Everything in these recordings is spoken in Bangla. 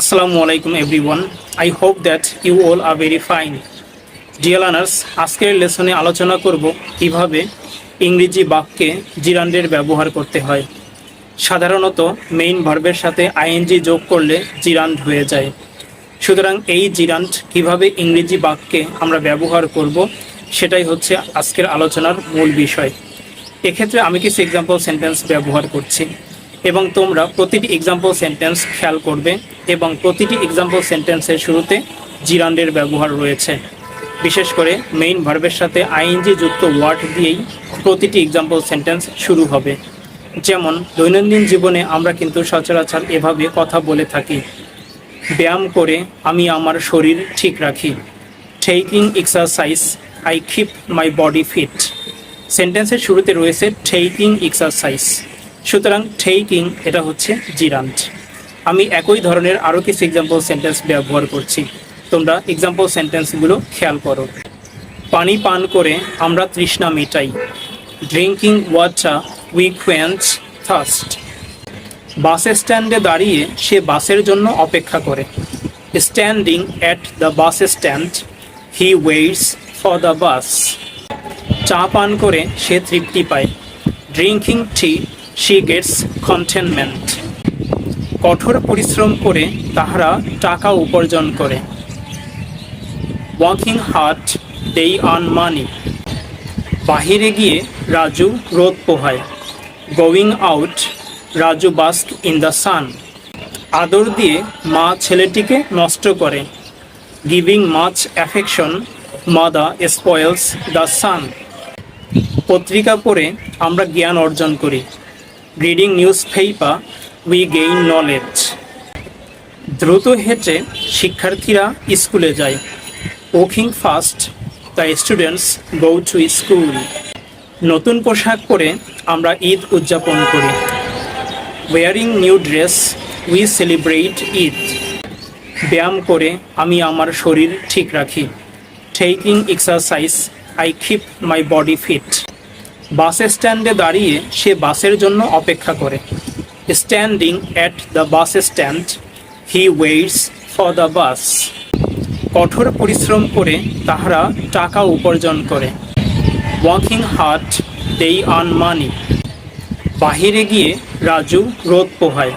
আসসালামু আলাইকুম everyone I hope that you all are very fine dear honours আজকের লেসনে আলোচনা করব কীভাবে ইংরেজি বাক্যে জিরান্ডের ব্যবহার করতে হয়। সাধারণত মেইন ভার্বের সাথে আইএনজি যোগ করলে জিরান্ড হয়ে যায়। সুতরাং এই জিরান্ড কীভাবে ইংরেজি বাক্যে আমরা ব্যবহার করব, সেটাই হচ্ছে আজকের আলোচনার মূল বিষয়। এক্ষেত্রে আমি কিছু এক্সাম্পল সেন্টেন্স ব্যবহার করছি। এবং তোমরা প্রতিটি এক্সাম্পল সেন্টেন্স খেয়াল করবে এবং প্রতিটি এক্সাম্পল সেন্টেন্সের শুরুতে জিরান্ডের ব্যবহার রয়েছে। বিশেষ করে মেইন ভার্বের সাথে আইএনজি যুক্ত ওয়ার্ড দিয়েই প্রতিটি এক্সাম্পল সেন্টেন্স শুরু হবে। যেমন, দৈনন্দিন জীবনে আমরা কিন্তু সচরাচর এভাবে কথা বলে থাকি। ব্যায়াম করে আমি আমার শরীর ঠিক রাখি। Taking exercise I keep my body fit সেন্টেন্সের শুরুতে রয়েছে টেকিং এক্সারসাইজ সুতরাং টেকিং এটা হচ্ছে জিরান্ট আমি একই ধরনের আরও কিছু এক্সাম্পল সেন্টেন্স ব্যবহার করছি। তোমরা এক্সাম্পল সেন্টেন্সগুলো খেয়াল করো। পানি পান করে আমরা তৃষ্ণা মেটাই। Drinking water we quench thirst bus স্ট্যান্ডে দাঁড়িয়ে সে বাসের জন্য অপেক্ষা করে। Standing at the bus stand he waits for the bus চা পান করে সে তৃপ্তি পায়। Drinking tea she gets contentment কঠোর পরিশ্রম করে তাহারা টাকা উপার্জন করে। Working hard they earn money বাহিরে গিয়ে রাজু রোদ পোহায়। Going out Raju bask in the sun আদর দিয়ে মা ছেলেটিকে নষ্ট করে। Giving much affection mother spoils the son পত্রিকা পড়ে আমরা জ্ঞান অর্জন করি। Reading newspaper we gain knowledge দ্রুত হেঁটে শিক্ষার্থীরা স্কুলে যায়। Walking fast the students go to school নতুন পোশাক পরে আমরা ঈদ উদযাপন করি। Wearing new dress we celebrate Eid. ব্যায়াম করে আমি আমার শরীর ঠিক রাখি। Taking exercise I keep my body fit bus স্ট্যান্ডে দাঁড়িয়ে সে বাসের জন্য অপেক্ষা করে। Standing at the bus stand he waits for the bus কঠোর পরিশ্রম করে তাহারা টাকা উপার্জন করে। Working hard they earn money বাহিরে গিয়ে রাজু রোদ পোহায়।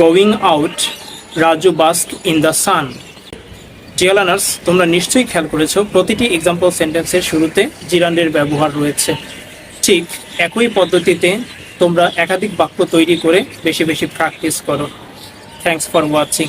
Going out Raju bask in the sun dear learners তোমরা নিশ্চয়ই খেয়াল করেছ, প্রতিটি এক্সাম্পল সেন্টেন্সের শুরুতে জিরান্ডের ব্যবহার রয়েছে। ঠিক একই পদ্ধতিতে তোমরা একাধিক বাক্য তৈরি করে বেশি বেশি প্র্যাকটিস করো। Thanks for watching